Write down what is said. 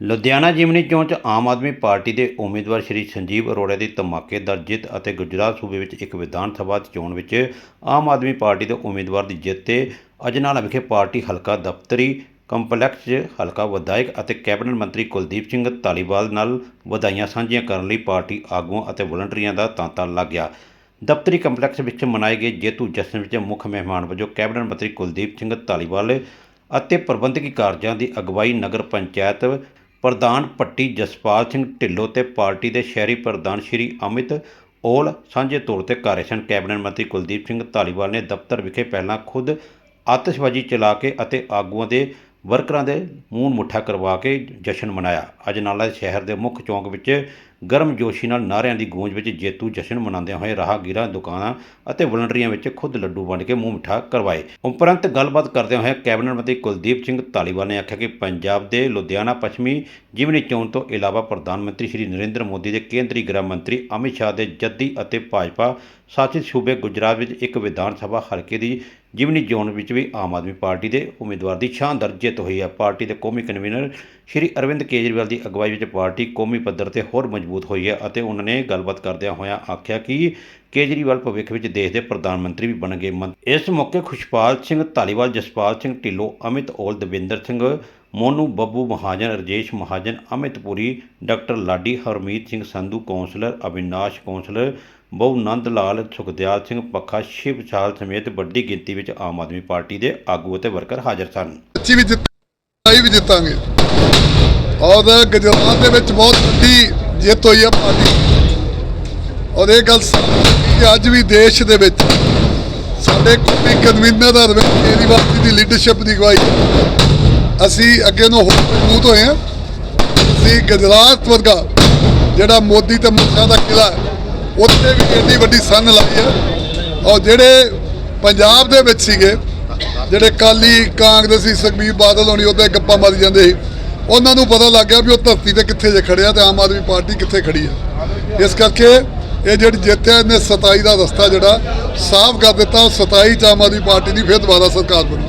ਲੁਧਿਆਣਾ ਜਿਮਨੀ ਚੋਣ 'ਚ ਆਮ ਆਦਮੀ ਪਾਰਟੀ ਦੇ ਉਮੀਦਵਾਰ ਸ਼੍ਰੀ ਸੰਜੀਵ ਅਰੋੜਾ ਦੀ ਧਮਾਕੇਦਾਰ ਜਿੱਤ ਅਤੇ ਗੁਜਰਾਤ ਸੂਬੇ ਵਿੱਚ ਇੱਕ ਵਿਧਾਨ ਸਭਾ ਚੋਣ ਵਿੱਚ ਆਮ ਆਦਮੀ ਪਾਰਟੀ ਦੇ ਉਮੀਦਵਾਰ ਦੀ ਜਿੱਤ ਤੇ ਅਜਨਾਲਾ ਵਿਖੇ ਪਾਰਟੀ ਹਲਕਾ ਦਫ਼ਤਰੀ ਕੰਪਲੈਕਸ 'ਚ ਹਲਕਾ ਵਿਧਾਇਕ ਅਤੇ ਕੈਬਨਿਟ ਮੰਤਰੀ ਕੁਲਦੀਪ ਸਿੰਘ ਧਾਲੀਵਾਲ ਨਾਲ ਵਧਾਈਆਂ ਸਾਂਝੀਆਂ ਕਰਨ ਲਈ ਪਾਰਟੀ ਆਗੂਆਂ ਅਤੇ ਵਲੰਟੀਅਰਾਂ ਦਾ ਤਾਂਤਾ ਲੱਗ ਗਿਆ। ਦਫ਼ਤਰੀ ਕੰਪਲੈਕਸ ਵਿੱਚ ਮਨਾਏ ਗਏ ਜੇਤੂ ਜਸ਼ਨ ਵਿੱਚ ਮੁੱਖ ਮਹਿਮਾਨ ਵਜੋਂ ਕੈਬਨਿਟ ਮੰਤਰੀ ਕੁਲਦੀਪ ਸਿੰਘ ਧਾਲੀਵਾਲ ਅਤੇ ਪ੍ਰਬੰਧਕੀ ਕਾਰਜਾਂ ਦੀ ਅਗਵਾਈ ਨਗਰ ਪੰਚਾਇਤ ਪ੍ਰਧਾਨ ਪੱਟੀ ਜਸਪਾਲ ਸਿੰਘ ਢਿੱਲੋਂ ਤੇ ਪਾਰਟੀ ਦੇ ਸ਼ਹਿਰੀ ਪ੍ਰਧਾਨ ਸ਼੍ਰੀ ਅਮਿਤ ਔਲ ਸਾਂਝੇ ਤੌਰ ਤੇ ਕਰ ਰਹੇ ਸਨ। ਕੈਬਨਿਟ ਮੰਤਰੀ ਕੁਲਦੀਪ ਸਿੰਘ ਧਾਲੀਵਾਲ ਨੇ ਦਫ਼ਤਰ ਵਿਖੇ ਪਹਿਲਾਂ ਖੁਦ ਆਤਿਸ਼ਬਾਜ਼ੀ ਚਲਾ ਕੇ ਅਤੇ ਆਗੂਆਂ ਦੇ ਵਰਕਰਾਂ ਦੇ ਮੂੰਹ ਮੁੱਠਾ ਕਰਵਾ ਕੇ ਜਸ਼ਨ ਮਨਾਇਆ। ਅੱਜ ਨਾਲਾ ਸ਼ਹਿਰ ਦੇ ਮੁੱਖ ਚੌਂਕ ਵਿੱਚ ਗਰਮ ਜੋਸ਼ੀ ਨਾਲ ਨਾਅਰਿਆਂ ਦੀ ਗੂੰਜ ਵਿੱਚ ਜੇਤੂ ਜਸ਼ਨ ਮਨਾਉਂਦਿਆਂ ਹੋਏ ਰਾਹਗੀਰਾਂ ਦੁਕਾਨਾਂ ਅਤੇ ਵਲੰਟੀਅਰਾਂ ਵਿੱਚ ਖੁਦ ਲੱਡੂ ਵੰਡ ਕੇ ਮੂੰਹ ਮਿੱਠਾ ਕਰਵਾਏ। ਉਪਰੰਤ ਗੱਲਬਾਤ ਕਰਦਿਆਂ ਹੋਏ ਕੈਬਨਿਟ ਮੰਤਰੀ ਕੁਲਦੀਪ ਸਿੰਘ ਧਾਲੀਵਾਲ ਨੇ ਆਖਿਆ ਕਿ ਪੰਜਾਬ ਦੇ ਲੁਧਿਆਣਾ, ਪੱਛਮੀ ਜਿਮਨੀ ਚੋਣ ਤੋਂ ਇਲਾਵਾ ਪ੍ਰਧਾਨ ਮੰਤਰੀ ਸ਼੍ਰੀ ਨਰਿੰਦਰ ਮੋਦੀ ਦੇ ਕੇਂਦਰੀ ਗ੍ਰਹਿ ਮੰਤਰੀ ਅਮਿਤ ਸ਼ਾਹ ਦੇ ਜੱਦੀ ਅਤੇ ਭਾਜਪਾ ਸ਼ਾਸਿਤ ਸੂਬੇ ਗੁਜਰਾਤ ਵਿੱਚ ਇੱਕ ਵਿਧਾਨ ਸਭਾ ਹਲਕੇ ਦੀ ਜਿਮਨੀ ਚੋਣ ਵਿੱਚ ਵੀ ਆਮ ਆਦਮੀ ਪਾਰਟੀ ਦੇ ਉਮੀਦਵਾਰ ਦੀ ਸ਼ਾਨਦਾਰ ਜਿੱਤ ਹੋਈ ਹੈ। ਪਾਰਟੀ ਦੇ ਕੌਮੀ ਕਨਵੀਨਰ ਸ਼੍ਰੀ ਅਰਵਿੰਦ ਕੇਜਰੀਵਾਲ ਦੀ ਅਗਵਾਈ ਵਿੱਚ ਪਾਰਟੀ ਕੌਮੀ ਪੱਧਰ ਤੇ ਹੋਰ ਮਜ਼ਬੂਤ ਹੋਈ ਹੈ ਅਤੇ ਉਹਨਾਂ ਨੇ ਗੱਲਬਾਤ ਕਰਦਿਆਂ ਹੋਇਆਂ ਆਖਿਆ ਕਿ ਕੇਜਰੀਵਾਲ ਭਵਿੱਖ ਵਿੱਚ ਦੇਸ਼ ਦੇ ਪ੍ਰਧਾਨ ਮੰਤਰੀ ਵੀ ਬਣਨਗੇ। ਇਸ ਮੌਕੇ Khushpal Singh Dhaliwal, Jaspal Singh Dhillon, Amit Aul, Davinder Singh Monu, Babbu Mahajan, Rajesh Mahajan, Amit doctor Ladi, Harmeet Singh Sandhu, councillor Avinash, councillor Bahu Nand Lal, Sukhdial Singh ਪੱਖਾ, ਸ਼ਿਵ ਚਾਲ ਸਮੇਤ ਵੱਡੀ ਗਿਣਤੀ ਵਿੱਚ ਆਮ ਆਦਮੀ ਪਾਰਟੀ ਦੇ ਆਗੂ ਅਤੇ ਵਰਕਰ ਹਾਜ਼ਰ ਸਨ। ਅੱਛੀ ਵੀ ਜਿੱਤਾਈ ਵੀ ਜਿੱਤਾਂਗੇ। ਔਰ ਗੁਜਰਾਤ ਦੇ ਵਿੱਚ ਬਹੁਤ ਵੱਡੀ ਜਿੱਤ ਹੋਈ ਹੈ ਪਾਰਟੀ ਔਰ ਇਹ ਗੱਲ ਕਿ ਅੱਜ ਵੀ ਦੇਸ਼ ਦੇ ਵਿੱਚ ਸਾਡੇ ਕੌਮੀ ਕਨਵੀਨਰ ਅਰਵਿੰਦ ਕੇਜਰੀਵਾਲ ਜੀ ਦੀ ਲੀਡਰਸ਼ਿਪ ਦੀ ਅਗਵਾਈ। ਅਸੀਂ ਅੱਗੇ ਨੂੰ ਹੋਰ ਮਜ਼ਬੂਤ ਹੋਏ ਹਾਂ। ਅਸੀਂ ਗੁਜਰਾਤ ਵਰਗਾ ਜਿਹੜਾ ਮੋਦੀ ਤੇ ਮੁਖਾ ਦਾ ਕਿਲਾ ਉੱਥੇ ਵੀ ਇੰਨੀ ਵੱਡੀ ਸੰਨ ਲਾਈ ਹੈ। ਔਰ ਜਿਹੜੇ ਪੰਜਾਬ ਦੇ ਵਿੱਚ ਸੀਗੇ, ਜਿਹੜੇ ਕਾਲੀ ਕਾਂਗਰਸੀ, ਸੁਖਬੀਰ ਬਾਦਲ ਹੋਣੀ, ਉਹਦੇ ਗੱਪਾਂ ਮਾਰੀ ਜਾਂਦੇ ਸੀ। ਉਹਨਾਂ ਨੂੰ ਪਤਾ ਲੱਗ ਗਿਆ ਵੀ ਉਹ ਧਰਤੀ ਤੇ ਕਿੱਥੇ ਜੇ ਖੜਿਆ ਤੇ ਆਮ ਆਦਮੀ ਪਾਰਟੀ ਕਿੱਥੇ ਖੜੀ ਹੈ ਇਸ ਕਰਕੇ ਇਹ ਜਿਹੜੀ ਜਿੱਤ ਹੈ ਇਹਨੇ 27 ਦਾ ਰਸਤਾ ਜਿਹੜਾ ਸਾਫ਼ ਕਰ ਦਿੱਤਾ 27 ਚ ਆਮ ਆਦਮੀ ਪਾਰਟੀ ਦੀ ਫਿਰ ਦੁਬਾਰਾ ਸਰਕਾਰ ਬਣੀ।